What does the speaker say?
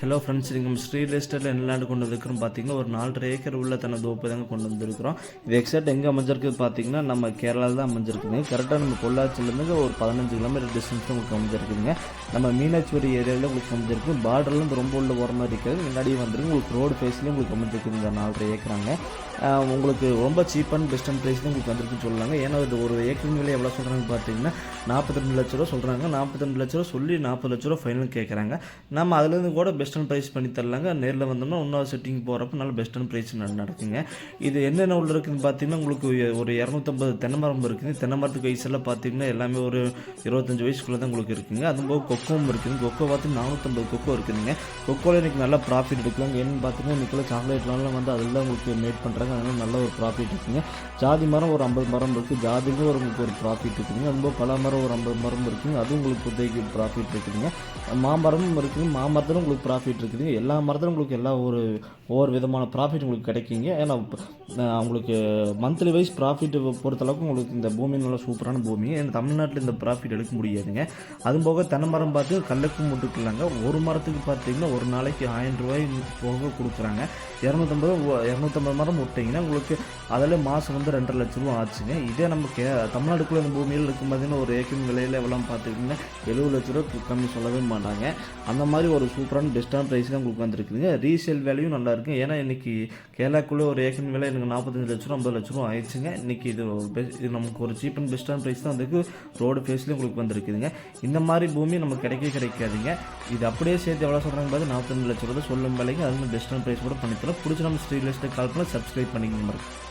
Hello friends நீங்கள் ஸ்ரீ எஸ்டேட்டில் என்ன லேண்டு கொண்டு வந்திருக்கிறோம் பார்த்தீங்கன்னா ஒரு நாலரை ஏக்கர் உள்ள தனது தோப்பு தாங்க கொண்டு வந்திருக்கிறோம். இது எக்ஸாக்ட் எங்கே அமைஞ்சிருக்குது பார்த்தீங்கன்னா நம்ம கேரளாவில் தான் அமைஞ்சிருக்குங்க. கரெக்டாக நம்ம பொள்ளாச்சிலேருந்து ஒரு பதினஞ்சு கிலோமீட்டர் டிஸ்டன்ஸ் உங்களுக்கு அமைஞ்சிருக்குதுங்க. நம்ம மீனாட்சிபுரி ஏரியாவில் உங்களுக்கு அமைஞ்சிருக்கு. பார்டர்லேருந்து ரொம்ப உள்ள போகிற மாதிரி இருக்கிறது முன்னாடியே வந்துருக்கு உங்களுக்கு ரோடு ஃபேஸ்லேயும் உங்களுக்கு அமைஞ்சிருக்குது இந்த நாலரை ஏக்கராங்க. உங்களுக்கு ரொம்ப cheap and best and price தான் உங்களுக்கு வந்திருக்குன்னு சொல்லலாங்க ஏன்னா இது ஒரு ஏக்கர் விலை எவ்வளோ சொல்கிறாங்க பார்த்தீங்கன்னா நாற்பத்தி ரெண்டு லட்ச ரூபா சொல்கிறாங்க நாற்பத்தி ரெண்டு லட்ச ரூபா சொல்லி நாற்பது லட்ச ரூபா ஃபைனல் கேட்குறாங்க நம்ம அதுலேருந்து கூட பெஸ்ட் அண்ட் ப்ரைஸ் பண்ணி தரலாங்க. நேரில் வந்தோம்னா இன்னொரு செட்டிங் போகிறப்ப நல்ல பெஸ்ட் அண்ட் ப்ரைஸ் நடக்குங்க. இது என்னென்ன உள்ள இருக்குதுன்னு பார்த்தீங்கன்னா உங்களுக்கு ஒரு இரநூத்தம்பது தென்னை மரம் இருக்குது. தென்னை மரத்துக்கு வயசெல்லாம் பார்த்தீங்கன்னா எல்லாமே ஒரு இருபத்தஞ்சு வயசுக்குள்ளே தான் உங்களுக்கு இருக்குங்க. அதுவும் போக கொக்கோவும் இருக்குது கொக்கோ பார்த்து நானூற்றம்பது கொக்கோ இருக்குதுங்க. கொக்கோவில் இன்றைக்கி நல்லா ப்ராஃபிட் எடுக்கலாங்க. என்னென்னு பார்த்தீங்கன்னா இன்றைக்கி சாக்லேட்லாம் வந்து அதில் உங்களுக்கு மேட் பண்ணுறாங்க அதனால் நல்ல ஒரு ப்ராஃபிட் இருக்குங்க. ஜாதி மரம் ஒரு ஐம்பது மரம் இருக்குது ஜாதிக்கும் ஒரு உங்களுக்கு ஒரு ப்ராஃபிட் இருக்குதுங்க. அதுவும் பல மரம் ஒரு ஐம்பது மரம் இருக்குதுங்க அதுவும் உங்களுக்கு உதவிக்கு ப்ராஃபிட் இருக்குதுங்க. மாமரமும் இருக்குதுங்க மாமரத்தில் உங்களுக்கு ப்ராஃபிட் இருக்குது. எல்லா மரத்திலும் உங்களுக்கு எல்லா ஒரு ஒவ்வொரு விதமான ப்ராஃபிட் உங்களுக்கு கிடைக்குங்க. ஏன்னா உங்களுக்கு மந்த்லி வைஸ் ப்ராஃபிட் பொறுத்தளவுக்கு உங்களுக்கு இந்த பூமி நல்லா சூப்பரான பூமி. ஏன்னா தமிழ்நாட்டில் இந்த ப்ராஃபிட் எடுக்க முடியாதுங்க. அதுவும் போக தென்னை மரம் பார்த்து கல்லுக்கும் முட்டுக்கலாங்க. ஒரு மரத்துக்கு பார்த்தீங்கன்னா ஒரு நாளைக்கு ஆயிரம் ரூபாய் போக கொடுக்குறாங்க. இரநூத்தம்பது இரநூத்தம்பது மரம் விட்டிங்கன்னா உங்களுக்கு அதில் மாதம் வந்து ரெண்டரை லட்ச ரூபா ஆச்சுங்க. இதே நம்ம கே தமிழ்நாட்டுக்குள்ள இந்த பூமியில் இருக்கும் பார்த்தீங்கன்னா ஒரு ஏக்கர் விலையில் எவ்வளோ பார்த்துக்கிட்டிங்கன்னா எழுபது லட்ச ரூபா கம்மி சொல்லவே மாட்டாங்க. அந்த மாதிரி ஒரு சூப்பரான பெஸ்ட்டான ப்ரைஸ் தான் உங்களுக்கு வந்திருக்குதுங்க. ரீசேல் வேல்யூ நல்லா இருக்கு. ஏன்னா இன்னைக்கு கேரளாக்குள்ளே ஒரு ஏக்கன் விலை எனக்கு நாற்பத்தஞ்சு லட்ச ரூபா ஐம்பது லட்ச ரூபா ஆயிடுச்சுங்க. இன்னைக்கு இது இது நமக்கு ஒரு சீப் அண்ட் பெஸ்ட்டான ப்ரைஸ் தான் வந்துருக்கு. ரோடு ஃபேஸ்லேயும் உங்களுக்கு வந்துருக்குதுங்க. இந்த மாதிரி பூமி நமக்கு கிடைக்கவே கிடைக்காதுங்க. இது அப்படியே சேர்த்து எவ்வளோ சொல்கிறாங்க பார்த்து நாற்பத்தஞ்சு லட்ச ரூபா சொல்லும் விலைக்கு அது பெஸ்ட்டான ப்ரைஸ் கூட பண்ணித்தரோம் பிடிச்ச நம்ம ஸ்ரீ லிஸ்ட்டை கால் பண்ணி சப்ஸ்கிரைப் பண்ணிக்கங்க